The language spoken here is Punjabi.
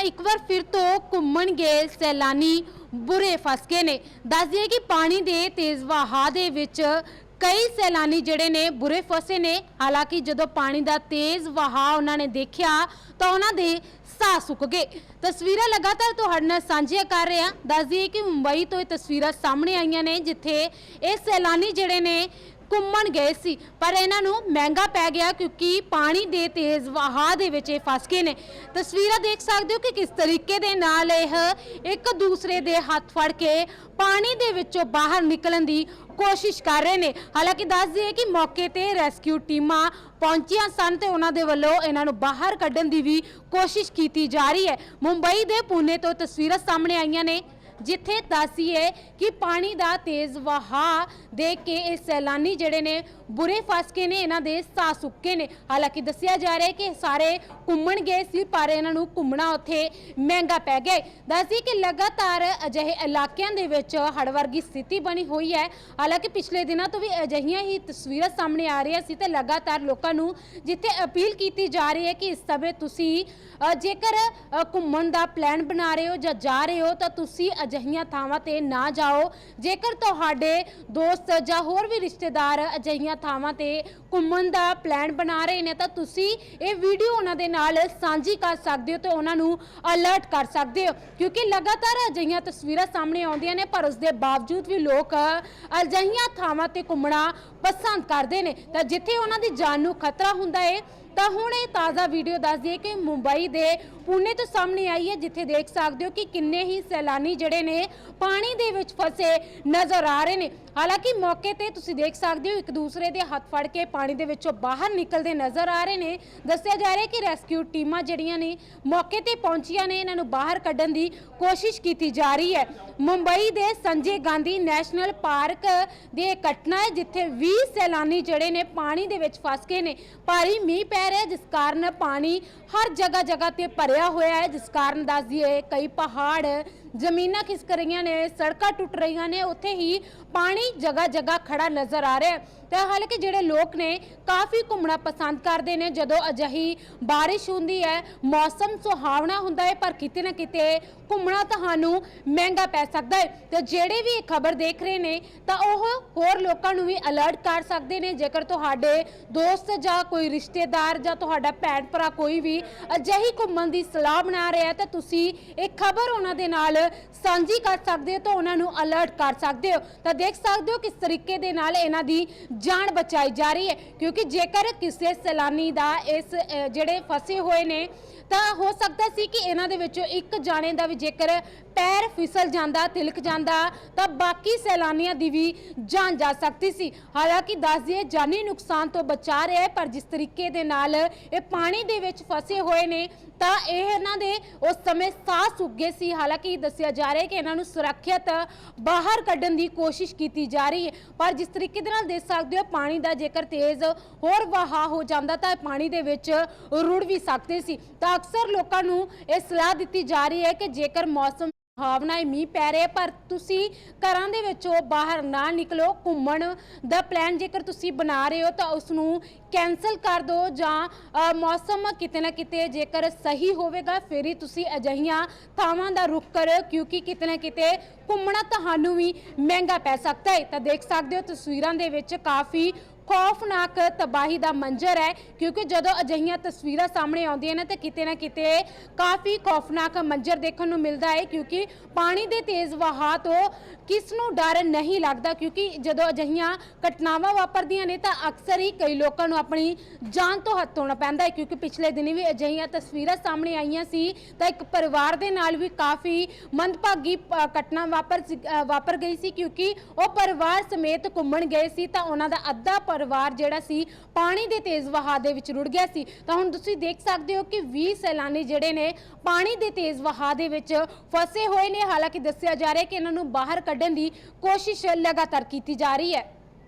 ਇੱਕ ਵਾਰ ਫਿਰ ਤੋਂ ਘੁੰਮਣ ਗਏ ਸੈਲਾਨੀ ਬੁਰੇ ਫਸ ਗਏ ਨੇ। ਦੱਸ ਦਈਏ ਕਿ ਪਾਣੀ ਦੇ ਤੇਜ਼ ਵਹਾਅ ਦੇ ਵਿੱਚ ਕਈ ਸੈਲਾਨੀ ਜਿਹੜੇ ਨੇ ਬੁਰੇ ਫਸੇ ਨੇ। ਹਾਲਾਂਕਿ ਜਦੋਂ ਪਾਣੀ ਦਾ ਤੇਜ਼ ਵਹਾਅ ਉਹਨਾਂ ਨੇ ਦੇਖਿਆ ਤਾਂ ਉਹਨਾਂ ਦੇ ਸਾਹ ਸੁੱਕ ਗਏ। ਤਸਵੀਰਾਂ ਲਗਾਤਾਰ ਤੁਹਾਡੇ ਨਾਲ ਸਾਂਝੀਆਂ ਕਰ ਰਹੇ ਹਾਂ। ਦੱਸ ਦਈਏ ਕਿ ਮੁੰਬਈ ਤੋਂ ਇਹ ਤਸਵੀਰਾਂ ਸਾਹਮਣੇ ਆਈਆਂ ਨੇ, ਜਿੱਥੇ ਇਹ ਸੈਲਾਨੀ ਜਿਹੜੇ ਨੇ ਘੁੰਮਣ ਗਏ ਸੀ। ਪਰ ਇਹਨਾਂ ਨੂੰ ਮਹਿੰਗਾ ਪੈ ਗਿਆ ਕਿਉਂਕਿ ਪਾਣੀ ਦੇ ਤੇਜ਼ ਵਹਾਅ ਦੇ ਵਿੱਚ ਇਹ ਫਸ ਗਏ ਨੇ। ਤਸਵੀਰਾਂ ਦੇਖ ਸਕਦੇ ਹੋ ਕਿ ਕਿਸ ਤਰੀਕੇ ਦੇ ਨਾਲ ਇਹ ਇੱਕ ਦੂਸਰੇ ਦੇ ਹੱਥ ਫੜ ਕੇ ਪਾਣੀ ਦੇ ਵਿੱਚੋਂ ਬਾਹਰ ਨਿਕਲਣ ਦੀ ਕੋਸ਼ਿਸ਼ ਕਰ ਰਹੇ ਨੇ। ਹਾਲਾਂਕਿ ਦੱਸ ਦਈਏ ਕਿ ਮੌਕੇ ਤੇ ਰੈਸਕਿਊ ਟੀਮਾਂ ਪਹੁੰਚੀਆਂ ਸਨ ਤੇ ਉਹਨਾਂ ਦੇ ਵੱਲੋਂ ਇਹਨਾਂ ਨੂੰ ਬਾਹਰ ਕੱਢਣ ਦੀ ਵੀ ਕੋਸ਼ਿਸ਼ ਕੀਤੀ ਜਾ ਰਹੀ ਹੈ। ਮੁੰਬਈ ਦੇ ਪੁਣੇ ਤੋਂ ਤਸਵੀਰਾਂ ਸਾਹਮਣੇ ਆਈਆਂ ਨੇ। ਜਿੱਥੇ ਦੱਸੀਏ ਕਿ ਪਾਣੀ ਦਾ ਤੇਜ਼ ਵਹਾਅ ਦੇਖ ਕੇ ਇਹ ਸੈਲਾਨੀ ਜਿਹੜੇ ਨੇ ਬੁਰੇ ਫਸ ਕੇ ਨੇ, ਇਹਨਾਂ ਦੇ ਸਾਹ ਸੁੱਕੇ ਨੇ ਹਾਲਾਂਕਿ ਦੱਸਿਆ ਜਾ ਰਿਹਾ ਹੈ ਕਿ ਸਾਰੇ ਘੁੰਮਣ ਗਏ ਸੀ, ਪਰ ਇਹਨਾਂ ਨੂੰ ਘੁੰਮਣਾ ਉੱਥੇ ਮਹਿੰਗਾ ਪੈ ਗਿਆ ਹੈ। ਦੱਸਦੀ ਕਿ ਲਗਾਤਾਰ ਅਜਿਹੇ ਇਲਾਕਿਆਂ ਦੇ ਵਿੱਚ ਹੜ੍ਹ ਵਰਗੀ ਸਥਿਤੀ ਬਣੀ ਹੋਈ ਹੈ ਹਾਲਾਂਕਿ ਪਿਛਲੇ ਦਿਨਾਂ ਤੋਂ ਵੀ ਅਜਿਹੀਆਂ ਹੀ ਤਸਵੀਰਾਂ ਸਾਹਮਣੇ ਆ ਰਹੀਆਂ ਸੀ ਤੇ ਲਗਾਤਾਰ ਲੋਕਾਂ ਨੂੰ ਜਿੱਥੇ ਅਪੀਲ ਕੀਤੀ ਜਾ ਰਹੀ ਹੈ ਕਿ ਇਸ ਸਮੇਂ ਤੁਸੀਂ ਜੇਕਰ ਘੁੰਮਣ ਦਾ ਪਲਾਨ ਬਣਾ ਰਹੇ ਹੋ ਜਾਂ ਜਾ ਰਹੇ ਹੋ, ਤਾਂ ਤੁਸੀਂ ਅਜਿਹੀਆਂ ਥਾਵਾਂ ਤੇ ਨਾ ਜਾਓ। ਜੇਕਰ ਤੁਹਾਡੇ ਦੋਸਤ ਜਾਂ ਹੋਰ ਵੀ ਰਿਸ਼ਤੇਦਾਰ ਅਜਿਹੀਆਂ ਥਾਵਾਂ ਤੇ ਘੁੰਮਣ ਦਾ ਪਲਾਨ ਬਣਾ ਰਹੇ ਨੇ, ਤਾਂ ਤੁਸੀਂ ਇਹ ਵੀਡੀਓ ਉਹਨਾਂ ਦੇ ਨਾਲ ਸਾਂਝੀ ਕਰ ਸਕਦੇ ਹੋ ਤੇ ਉਹਨਾਂ ਨੂੰ ਅਲਰਟ ਕਰ ਸਕਦੇ ਹੋ। ਕਿਉਂਕਿ ਲਗਾਤਾਰ ਅਜਿਹੀਆਂ ਤਸਵੀਰਾਂ ਸਾਹਮਣੇ ਆਉਂਦੀਆਂ ਨੇ, ਪਰ ਉਸ ਦੇ ਬਾਵਜੂਦ ਵੀ ਲੋਕ ਅਜਿਹੀਆਂ ਥਾਵਾਂ ਤੇ ਘੁੰਮਣਾ ਪਸੰਦ ਕਰਦੇ ਨੇ। ਤਾਂ ਜਿੱਥੇ ਉਹਨਾਂ ਦੀ ਜਾਨ ਨੂੰ ਖਤਰਾ ਹੁੰਦਾ ਹੈ ਤਾਂ ਹੁਣ ਇਹ ਤਾਜ਼ਾ ਵੀਡੀਓ ਦੱਸਦੀ ਹੈ ਕਿ ਮੁੰਬਈ ਦੇ ਪੁਣੇ ਤੋਂ ਸਾਹਮਣੇ ਆਈ ਹੈ, ਜਿੱਥੇ ਦੇਖ ਸਕਦੇ ਹੋ ਕਿ ਕਿੰਨੇ ਹੀ ਸੈਲਾਨੀ ਜਿਹੜੇ ਨੇ ਪਾਣੀ ਦੇ ਵਿੱਚ ਫਸੇ ਨਜ਼ਰ ਆ ਰਹੇ ਨੇ। ਹਾਲਾਂਕਿ ਮੌਕੇ ਤੇ ਤੁਸੀਂ ਦੇਖ ਸਕਦੇ ਹੋ, ਇੱਕ ਦੂਸਰੇ ਦੇ ਹੱਥ ਫੜ ਕੇ ਪਾਣੀ ਦੇ ਵਿੱਚੋਂ ਬਾਹਰ ਨਿਕਲਦੇ ਨਜ਼ਰ ਆ ਰਹੇ ਨੇ। ਦੱਸਿਆ ਜਾ ਰਿਹਾ ਕਿ ਰੈਸਕਿਊ ਟੀਮਾਂ ਜਿਹੜੀਆਂ ਨੇ, ਮੌਕੇ ਤੇ ਪਹੁੰਚੀਆਂ ਨੇ, ਇਹਨਾਂ ਨੂੰ ਬਾਹਰ ਕੱਢਣ ਦੀ ਕੋਸ਼ਿਸ਼ ਕੀਤੀ ਜਾ ਰਹੀ ਹੈ। ਮੁੰਬਈ ਦੇ ਸੰਜੇ ਗਾਂਧੀ ਨੈਸ਼ਨਲ ਪਾਰਕ ਦੀ ਇਹ ਘਟਨਾ ਹੈ, ਜਿੱਥੇ 20 ਸੈਲਾਨੀ ਜਿਹੜੇ ਨੇ ਪਾਣੀ ਦੇ ਵਿੱਚ ਫਸ ਗਏ ਨੇ। ਭਾਰੀ ਮੀਂਹ ਪੈ ਰਿਹਾ ਜਿਸ ਕਾਰਨ ਪਾਣੀ ਹਰ ਜਗ੍ਹਾ ਜਗ੍ਹਾ ਤੇ ਭਰਿਆ ਹੋਇਆ ਹੈ। ਜਿਸ ਕਾਰਨ ਦੱਸਦੀ ਹੈ ਕਈ ਪਹਾੜ ਜ਼ਮੀਨਾਂ ਖਿਸਕ ਰਹੀਆਂ ਨੇ, ਸੜਕਾਂ ਟੁੱਟ ਰਹੀਆਂ ਨੇ, ਉੱਥੇ ਹੀ ਪਾਣੀ ਜਗ੍ਹਾ ਜਗ੍ਹਾ ਖੜਾ ਨਜ਼ਰ ਆ ਰਿਹਾ ਹੈ। ਤੇ ਹਾਲਾਂਕਿ ਜਿਹੜੇ ਲੋਕ ਨੇ, ਕਾਫੀ ਘੁੰਮਣਾ ਪਸੰਦ ਕਰਦੇ ਨੇ, ਜਦੋਂ ਅਜਿਹੀ ਬਾਰਿਸ਼ ਹੁੰਦੀ ਹੈ, ਮੌਸਮ ਸੁਹਾਵਣਾ ਹੁੰਦਾ ਹੈ, ਪਰ ਕਿਤੇ ਨਾ ਕਿਤੇ ਘੁੰਮਣਾ ਤੁਹਾਨੂੰ ਮਹਿੰਗਾ ਪੈ ਸਕਦਾ ਹੈ। ਤੇ ਜਿਹੜੇ ਵੀ ਇਹ ਖਬਰ ਦੇਖ ਰਹੇ ਨੇ, ਤਾਂ ਉਹ ਹੋਰ ਲੋਕਾਂ ਨੂੰ ਵੀ ਅਲਰਟ ਕਰ ਸਕਦੇ ਨੇ। ਜੇਕਰ ਤੁਹਾਡੇ ਦੋਸਤ ਜਾਂ ਕੋਈ ਰਿਸ਼ਤੇਦਾਰ ਜਾਂ ਤੁਹਾਡਾ ਭੈਣ ਭਰਾ ਕੋਈ ਵੀ ਅਜਿਹੀ ਘੁੰਮਣ ਦੀ ਸਲਾਹ ਬਣਾ ਰਿਹਾ ਹੈ, ਤਾਂ ਤੁਸੀਂ ਇਹ ਖਬਰ ਉਹਨਾਂ ਦੇ ਨਾਲ ਸਾਂਝੀ ਕਰ ਸਕਦੇ ਹੋ ਤਾਂ ਉਹਨਾਂ ਨੂੰ ਅਲਰਟ ਕਰ ਸਕਦੇ ਹੋ। ਤਾਂ ਦੇਖ ਸਕਦੇ ਹੋ ਕਿਸ ਤਰੀਕੇ ਦੇ ਨਾਲ ਇਹਨਾਂ ਦੀ ਜਾਨ ਬਚਾਈ ਜਾ ਰਹੀ ਹੈ। ਕਿਉਂਕਿ ਜੇਕਰ ਕਿਸੇ ਸੈਲਾਨੀ ਦਾ ਇਸ ਜਿਹੜੇ ਫਸੇ ਹੋਏ ਨੇ, ਤਾਂ ਹੋ ਸਕਦਾ ਸੀ ਕਿ ਇਹਨਾਂ ਦੇ ਵਿੱਚੋਂ ਇੱਕ ਜਾਣੇ ਦਾ ਵੀ ਜੇਕਰ ਪੈਰ ਫਿਸਲ ਜਾਂਦਾ, ਤਿਲਕ ਜਾਂਦਾ, ਤਾਂ ਬਾਕੀ ਸੈਲਾਨੀਆਂ ਦੀ ਵੀ ਜਾਨ ਜਾ ਸਕਦੀ ਸੀ। ਹਾਲਾਂਕਿ ਦੱਸ ਦਈਏ, ਜਾਨੀ ਨੁਕਸਾਨ ਤੋਂ ਬਚਾ ਰਿਹਾ ਹੈ, ਪਰ ਜਿਸ ਤਰੀਕੇ ਦੇ ਨਾਲ ਇਹ ਪਾਣੀ ਦੇ ਵਿੱਚ ਫਸੇ ਹੋਏ ਨੇ, ਤਾਂ ਇਹ ਇਹਨਾਂ ਦੇ ਉਸ ਸਮੇਂ ਸਾਹ ਸੁੱਕ ਗਏ ਸੀ। ਹਾਲਾਂਕਿ ਦੱਸਿਆ ਜਾ ਰਿਹਾ ਹੈ ਕਿ ਇਹਨਾਂ ਨੂੰ ਸੁਰੱਖਿਅਤ ਬਾਹਰ ਕੱਢਣ ਦੀ ਕੋਸ਼ਿਸ਼ ਕੀਤੀ ਜਾ ਰਹੀ ਹੈ। ਪਰ ਜਿਸ ਤਰੀਕੇ ਦੇ ਨਾਲ ਦੇਖ ਸਕਦੇ ਹੋ, ਪਾਣੀ ਦਾ ਜੇਕਰ ਤੇਜ਼ ਹੋਰ ਵਹਾਅ ਹੋ ਜਾਂਦਾ, ਤਾਂ ਇਹ ਪਾਣੀ ਦੇ ਵਿੱਚ ਰੁੜ ਵੀ ਸਕਦੇ ਸੀ। ਤਾਂ ਅਕਸਰ ਲੋਕਾਂ ਨੂੰ ਇਹ ਸਲਾਹ ਦਿੱਤੀ ਜਾ ਰਹੀ ਹੈ ਕਿ ਜੇਕਰ ਮੌਸਮ ਭਾਵਨਾ ਹੈ ਮੀਂਹ ਪੈ ਰਿਹਾ ਪਰ ਤੁਸੀਂ ਘਰਾਂ ਦੇ ਵਿੱਚੋਂ ਬਾਹਰ ਨਾ ਨਿਕਲੋ ਘੁੰਮਣ ਦਾ ਪਲਾਨ ਜੇਕਰ ਤੁਸੀਂ ਬਣਾ ਰਹੇ ਹੋ ਤਾਂ ਉਸ ਨੂੰ ਕੈਨਸਲ ਕਰ ਦਿਓ ਜਾਂ ਅ, ਮੌਸਮ ਕਿਤੇ ਨਾ ਕਿਤੇ ਜੇਕਰ ਸਹੀ ਹੋਵੇਗਾ ਫਿਰ ਹੀ ਤੁਸੀਂ ਅਜਿਹੀਆਂ ਥਾਵਾਂ ਦਾ ਰੁਖ ਕਰੋ ਕਿਉਂਕਿ ਕਿਤੇ ਨਾ ਕਿਤੇ ਘੁੰਮਣਾ ਤੁਹਾਨੂੰ ਵੀ ਮਹਿੰਗਾ ਪੈ ਸਕਦਾ ਹੈ। ਤਾਂ ਦੇਖ ਸਕਦੇ ਹੋ ਤਸਵੀਰਾਂ ਦੇ ਵਿੱਚ ਕਾਫੀ ਖੌਫਨਾਕ ਤਬਾਹੀ ਦਾ ਮੰਜ਼ਰ ਹੈ, ਕਿਉਂਕਿ ਜਦੋਂ ਅਜਿਹੀਆਂ ਤਸਵੀਰਾਂ ਸਾਹਮਣੇ ਆਉਂਦੀਆਂ ਨੇ, ਤਾਂ ਕਿਤੇ ਨਾ ਕਿਤੇ ਕਾਫੀ ਖੌਫਨਾਕ ਮੰਜ਼ਰ ਦੇਖਣ ਨੂੰ ਮਿਲਦਾ ਹੈ, ਕਿਉਂਕਿ ਪਾਣੀ ਦੇ ਤੇਜ਼ ਵਹਾਅ ਤੋਂ ਕਿਸ ਨੂੰ ਡਰ ਨਹੀਂ ਲੱਗਦਾ, ਕਿਉਂਕਿ ਜਦੋਂ ਅਜਿਹੀਆਂ ਘਟਨਾਵਾਂ ਵਾਪਰਦੀਆਂ ਨੇ, ਤਾਂ ਅਕਸਰ ਹੀ ਕਈ ਲੋਕਾਂ ਨੂੰ ਆਪਣੀ ਜਾਨ ਤੋਂ ਹੱਥ ਧੋਣਾ ਪੈਂਦਾ ਹੈ, ਕਿਉਂਕਿ ਪਿਛਲੇ ਦਿਨੀ ਵੀ ਅਜਿਹੀਆਂ ਤਸਵੀਰਾਂ ਸਾਹਮਣੇ ਆਈਆਂ ਸੀ, ਤਾਂ ਇੱਕ ਪਰਿਵਾਰ ਦੇ ਨਾਲ ਵੀ ਕਾਫੀ ਮੰਦਭਾਗੀ ਘਟਨਾ ਵਾਪਰ ਸੀ- ਵਾਪਰ ਗਈ ਸੀ, ਕਿਉਂਕਿ ਉਹ ਪਰਿਵਾਰ ਸਮੇਤ ਘੁੰਮਣ ਗਏ ਸੀ, ਤਾਂ ਉਹਨਾਂ ਦਾ ਅੱਧਾ ਪਰਿਵਾਰ ਜਿਹੜਾ ਸੀ, ਪਾਣੀ ਦੇ ਤੇਜ਼ ਵਹਾਅ ਦੇ ਵਿੱਚ ਰੁੜ ਗਿਆ ਸੀ। ਤਾਂ ਹੁਣ ਤੁਸੀਂ ਦੇਖ ਸਕਦੇ ਹੋ ਕਿ 20 ਸੈਲਾਨੀ ਜਿਹੜੇ ਨੇ, ਪਾਣੀ ਦੇ ਤੇਜ਼ ਵਹਾਅ ਦੇ ਵਿੱਚ ਫਸੇ ਹੋਏ ਨੇ। ਹਾਲਾਂਕਿ ਦੱਸਿਆ ਜਾ ਰਿਹਾ ਕਿ ਇਹਨਾਂ ਨੂੰ ਬਾਹਰ ਕੱਢਣ ਦੀ ਕੋਸ਼ਿਸ਼ ਲਗਾਤਾਰ ਕੀਤੀ ਜਾ ਰਹੀ ਹੈ।